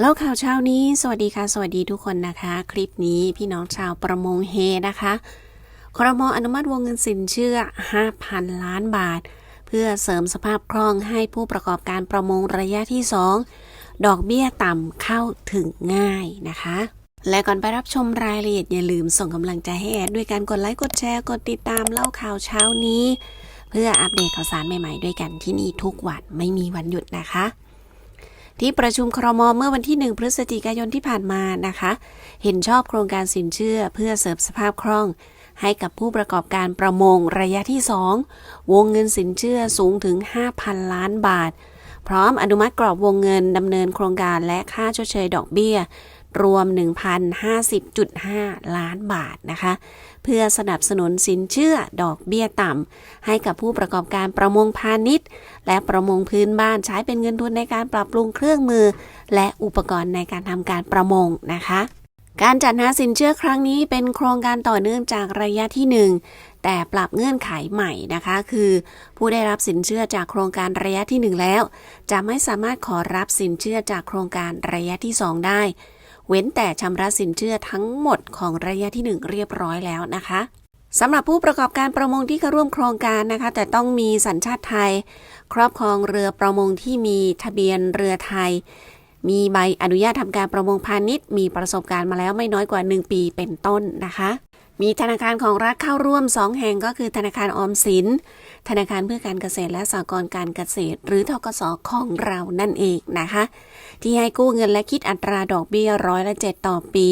แล้วข่าวเช้านี้ สวัสดีค่ะ สวัสดีทุกคนนะคะ คลิปนี้พี่น้องชาวประมงเฮนะคะครมอนุมัติวงเงินสินเชื่อ 5,000 ล้านบาท เพื่อเสริมสภาพคล่องให้ผู้ประกอบการประมงระยะที่ 2 ดอกเบี้ยต่ำเข้าถึงง่ายนะคะ และก่อนไปรับชมรายละเอียดอย่าลืมส่งกำลังใจให้แอดด้วยการกดไลค์กดแชร์กดติดตามเล่าข่าวเช้านี้ เพื่ออัปเดตข่าวสารใหม่ๆ ด้วยกันที่นี่ทุกวันไม่มีวันหยุดนะคะ ที่ประชุมครมเมื่อวันที่ 1 พฤศจิกายนที่ผ่านมานะคะ เห็นชอบโครงการสินเชื่อเพื่อเสริมสภาพคล่อง ให้กับผู้ประกอบการประมงระยะที่ 2 วงเงินสินเชื่อสูงถึง 5,000 ล้านบาท พร้อมอนุมัติกรอบวงเงินดำเนินโครงการและค่าชดเชยดอกเบี้ย รวม 1,050.5 ล้านบาทนะคะ เพื่อสนับสนุนสินเชื่อดอกเบี้ยต่ำ ให้กับผู้ประกอบการประมงพาณิชย์ และประมงพื้นบ้านใช้เป็นเงินทุนในการปรับปรุงเครื่องมือ และอุปกรณ์ในการทำการประมงนะคะการจัดหาสินเชื่อครั้งนี้เป็นโครงการต่อเนื่องจากระยะที่ 1 แต่ปรับเงื่อนไขใหม่นะคะ คือ ผู้ได้รับสินเชื่อจากโครงการระยะที่ 1 แล้ว จะไม่สามารถขอรับสินเชื่อจากโครงการระยะที่ 2 ได้ เว้นแต่ชำระสินเชื่อทั้งหมดของระยะที่ 1 เรียบร้อยแล้วนะคะสำหรับผู้ประกอบการประมงที่เข้าร่วมโครงการนะคะ แต่ต้องมีสัญชาติไทย ครอบครองเรือประมงที่มีทะเบียนเรือไทย มีใบอนุญาตทำการประมงพาณิชย์ มีประสบการณ์มาแล้วไม่น้อยกว่า 1 ปีเป็นต้นนะคะ มีธนาคารของรัฐเข้าร่วม 2 แห่งก็คือธนาคารออมสิน ธนาคารเพื่อการเกษตรและสหกรณ์การเกษตร หรือทกสของเรานั่นเองนะคะ ที่ให้กู้เงินและคิดอัตราดอกเบี้ยร้อยละ7ต่อปี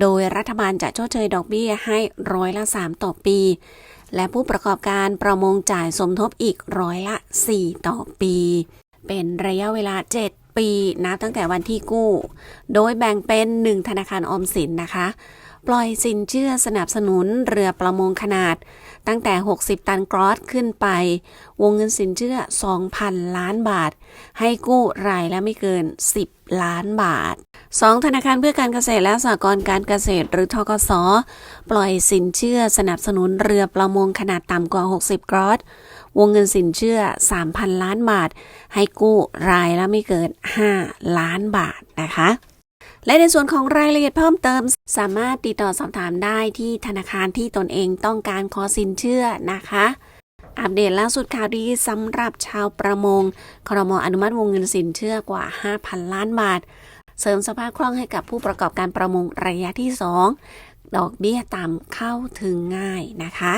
โดยรัฐบาลจะชดเชยดอกเบี้ยให้ร้อยละ3ต่อปี และผู้ประกอบการประมงจ่ายสมทบอีกร้อยละ 4 ต่อปี เป็นระยะเวลา 7 ปีนับตั้งแต่วันที่กู้ โดยแบ่งเป็น 1 ธนาคารออมสินนะคะ ปล่อยสินเชื่อสนับสนุนเรือประมงขนาด ตั้งแต่ 60 ตันกรอสขึ้นไป วงเงินสินเชื่อ 2,000 ล้านบาท ให้กู้รายละไม่เกิน 10 ล้านบาท 2 ธนาคารเพื่อการเกษตรและสหกรณ์การเกษตรหรือทกส ปล่อยสินเชื่อสนับสนุนเรือประมงขนาดต่ำกว่า 60 กรอส วงเงินสินเชื่อ 3,000 ล้านบาท ให้กู้รายละไม่เกิน 5 ล้านบาทนะคะและในส่วนของรายละเอียดเพิ่มเติม สามารถติดต่อสอบถามได้ที่ธนาคารที่ตนเองต้องการขอสินเชื่อนะคะ อัปเดตล่าสุดข่าวดีสำหรับชาวประมงครมอนุมัติวงเงินสินเชื่อกว่า 5,000 ล้านบาท เสริมสภาพคล่องให้กับผู้ประกอบการประมงระยะที่ 2 ดอกเบี้ยต่ำเข้าถึงง่ายนะคะ